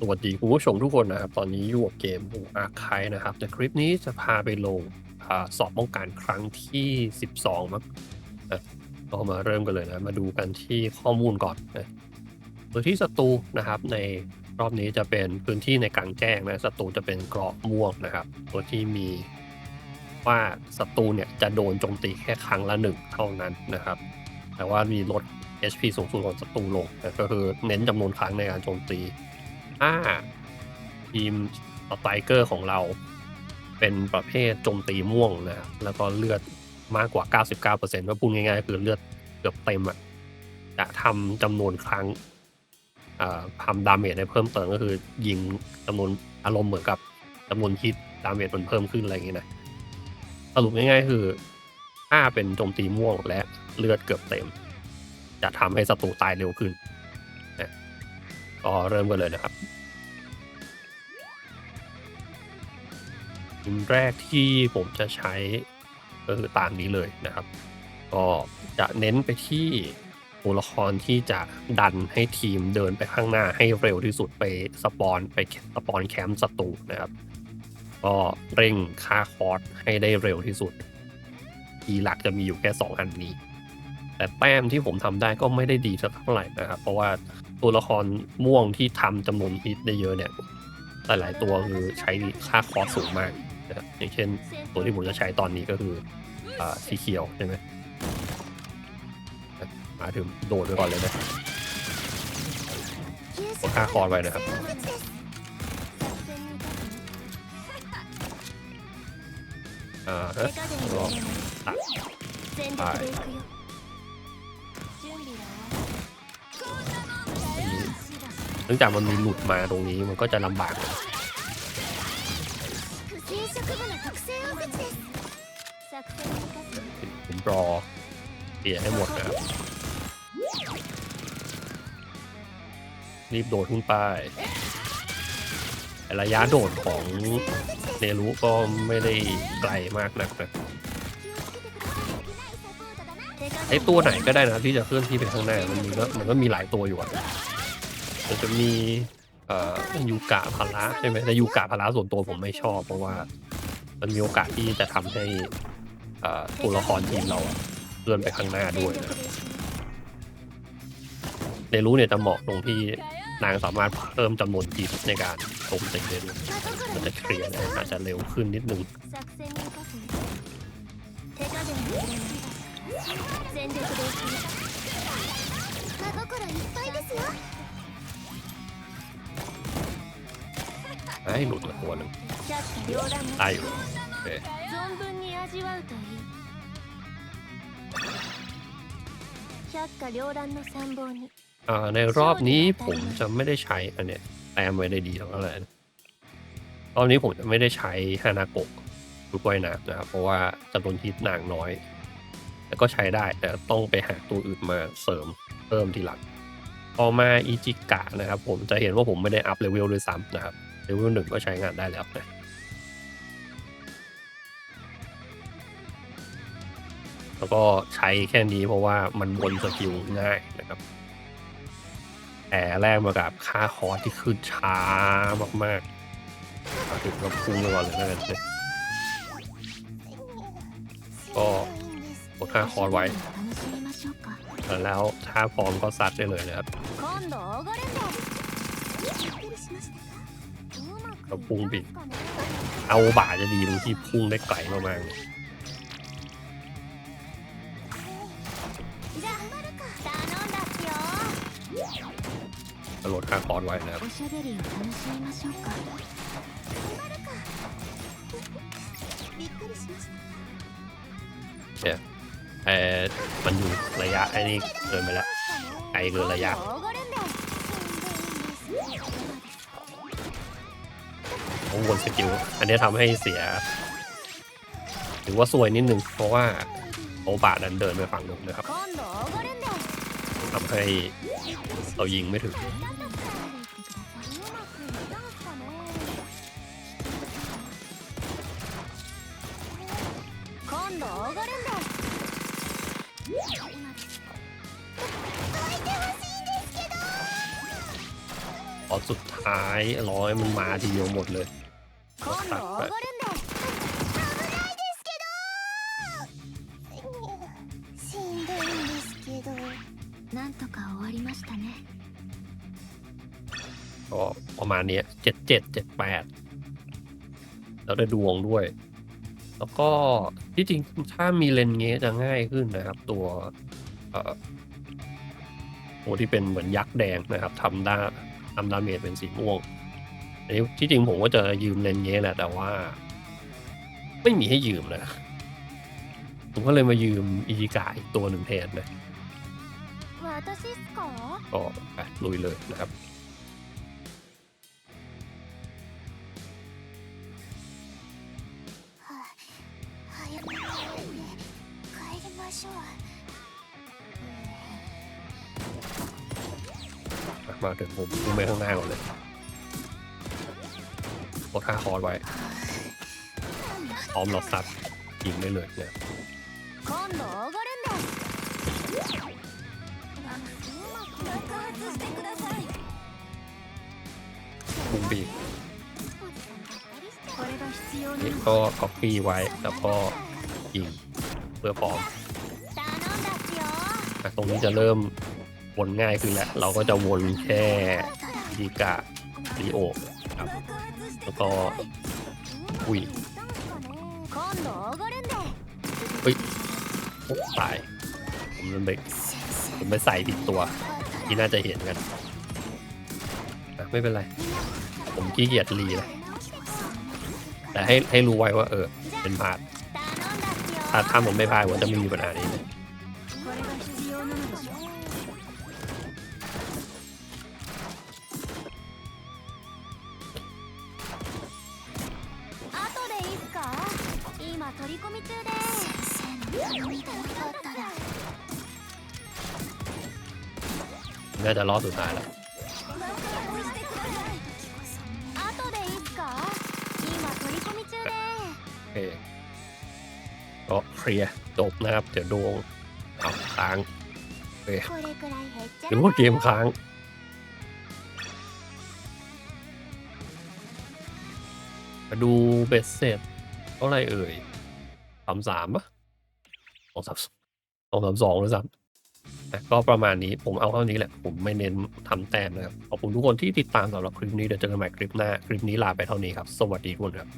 สวัสดีคุณผู้ชมทุกคนนะครับ ตอนนี้อยู่กับเกมอาร์คายนะครับ แต่คลิปนี้จะพาไปลงอสอบป้องกันครั้งที่ 12มั้งนะก็มาเริ่มกันเลยนะ มาดูกันที่ข้อมูลก่อนนะโดยที่ศัตรูนะครับ ในรอบนี้จะเป็นพื้นที่ในกลางแจ้งนะศัตรูจะเป็นเกราะม่วงนะครับ ตัวที่มีว่าศัตรูเนี่ยจะโดนโจมตีแค่ครั้งละหนึ่งเท่านั้นนะครับ แต่ว่ามีลด HP สูงสุดของศัตรูลงก็คือเน้นจำนวนครั้งในการโจมตี ถ้าทีมสไตรเกอร์ของเราเป็นประเภทโจมตีม่วงนะ แล้วก็เลือดมากกว่า 99%ว่าพูดง่ายๆ คือเลือดเกือบเต็มอะจะทำจำนวนครั้งทำดาเมจได้เพิ่มเติมก็คือ ยิงจำนวนอารมณ์เหมือนกับจำนวนฮิตดาเมจมันเพิ่มขึ้นอะไรอย่างเงี้ยนะสรุปง่ายๆ คือ ถ้าเป็นโจมตีม่วงและเลือดเกือบเต็ม จะทำให้ศัตรูตายเร็วขึ้น ก็เริ่มกันเลยนะครับทีมแรกที่ผมจะใช้ก็คือตามนี้เลยนะครับ ก็จะเน้นไปที่ตัวละครที่จะดันให้ทีมเดินไปข้างหน้าให้เร็วที่สุดไปสปอนไปสปอนแคมป์ศัตรูนะครับ ก็เร่งค่าคอร์สให้ได้เร็วที่สุดทีหลักจะมีอยู่แค่2อันนี้ แต่แต้มที่ผมทำได้ก็ไม่ได้ดีสักเท่าไหร่นะครับ เพราะว่าตัวละครม่วงที่ทำจำนวนฮิตได้เยอะเนี่ยหลายๆตัวคือใช้ค่าคอสสูงมากนะครับอย่างเช่น ตัวที่ผมจะใช้ตอนนี้ก็คือสีเขียวใช่ไหมมาถึงโดดไปก่อนเลยนะกดค่าคอสไปนะครับอ่าฮะรอตัดはい เนื่องจากมันมีหลุดมาตรงนี้มันก็จะลำบากผมรอเปลี่ยนให้หมดนะรีบโดดขึ้นไประยะโดดของเนรุก็ไม่ได้ไกลมากนักนะ ไอตัวไหนก็ได้นะที่จะเคลื่อนที่ไปข้างหน้ามันมีก็มันก็มีหลายตัวอยู่อะเดี๋ยวจะมีเอ่อยูกะพาระใช่ไหมแต่ยูกะพาระส่วนตัวผมไม่ชอบ เพราะว่า มันมีโอกาสที่จะทำให้เอ่อตัวละครทีมเราเคลื่อนไปข้างหน้าด้วยนะเนรู้เนี่ยจะเหมาะตรงที่นางสามารถเพิ่มจำนวนจีบในการโจมตีได้ด้วยมันจะเคลียร์ได้อาจจะเร็วขึ้นนิดนึง 全力でいくよ真心いっぱいですよ ให้หลุดมาตัวหนึ่ง 百花繚乱の ได้อยู่โอเค 存分に味わうといい百花繚乱の参謀に อ่าในรอบนี้ผมจะไม่ได้ใช้อันเนี้ยแต้มไว้ได้ดีเท่าไหร่นะรอบนี้ผมจะไม่ได้ใช้ฮานาโกะลูกว่ายน้ำนะครับ เพราะว่าจำนวนฮิตนางน้อย แล้วก็ใช้ได้ แต่ต้องไปหาตัวอื่นมาเสริมเพิ่มทีหลังพอมาอิจิกะนะครับ ผมจะเห็นว่าผมไม่ได้อัพเลเวลด้วยซ้ำนะครับเลเวลหนึ่งก็ใช้งานได้แล้วนะแล้วก็ใช้แค่นี้เพราะว่ามันวนสกิลง่ายนะครับ แต่แรกมากับค่าคอร์สที่ขึ้นช้ามากๆมาถึงก็พุ่งไปก่อนเลยแล้วกันก็ กดค่าคอร์ไว้ แล้วถ้าพร้อมก็ซัดได้เลยนะครับเราพุ่งบิดเอาบ่าจะดีตรงที่พุ่งได้ไกลมากๆโหลดค่าคอร์ไว้นะครับเนี่ย べりを楽しみましょうかびっくりしました แต่มันอยู่ระยะไอ้นี่เกินไปแล้ว ไกลเกินระยะ 今度おごるんだ ต้องวนสกิล อันนี้ทำให้เสียถือว่าซวยนิดนึง เพราะว่าโอบาดันเดินไปฝั่งนู้นนะครับ 今度おごるんだ ทำให้เรายิงไม่ถึง 今度おごるんだ ขอสุดท้ายร้อยมันมาทีเดียวหมดเลยตัดไปก็ประมาณนี้เจ็ดเจ็ดเจ็ดแปดแล้วได้ดวงด้วย แล้วก็ที่จริงถ้ามีเลนเงี้ยจะง่ายขึ้นนะครับ ตัวโอ้ที่เป็นเหมือนยักษ์แดงนะครับทำด้าทำดาเมจเป็นสีม่วงอันนี้ที่จริงผมก็จะยืมเลนเงี้ยแหละแต่ว่า ไม่มีให้ยืมนะผมก็เลยมายืมอีจิกาอีกตัวหนึ่งแทนนะก็ลุยเลยนะครับ มาถึงผมดูไปข้างหน้าก่อนเลยกดค่าคอร์ดไว้ พร้อมเราสัตว์ยิงได้เลยเนี่ยบุมบีนี่ก็ก๊อปปี้ไว้แล้วก็ยิงเพื่อพร้อม ตรงนี้จะเริ่มวนง่ายขึ้นแหละเราก็จะวนแค่ดีกาดีโอครับ แล้วก็อุ้ยเฮ้ยตาย ผมไปผมไปใส่ผิดตัว ที่น่าจะเห็นกันไม่เป็นไร ผมขี้เกียจรีเลยแต่ให้ให้รู้ไว้ว่าเออ เป็นพลาดถ้าทำผมไม่พลาดผมจะไม่มีปัญหานี้ 今取り込み中で先生の見たかったら น่าจะรอบสุดท้ายแล้ว 後でいいっすか今取り込み中で โอเคก็เคลียร์จบนะครับ เดี๋ยวดวงเอาค้าง これくらい減っちゃ หรือว่าเกมค้าง มาดูเบสเสร็จเท่าไหรเอ่ย สามสามปะสองสามสองสามสองหรือสามแต่ก็ประมาณนี้ผมเอาเท่านี้แหละ ผมไม่เน้นทำแต้มนะครับ ขอบคุณทุกคนที่ติดตามสำหรับคลิปนี้เดี๋ยวเจอกันใหม่คลิปหน้า คลิปนี้ลาไปเท่านี้ครับ สวัสดีทุกคนครับ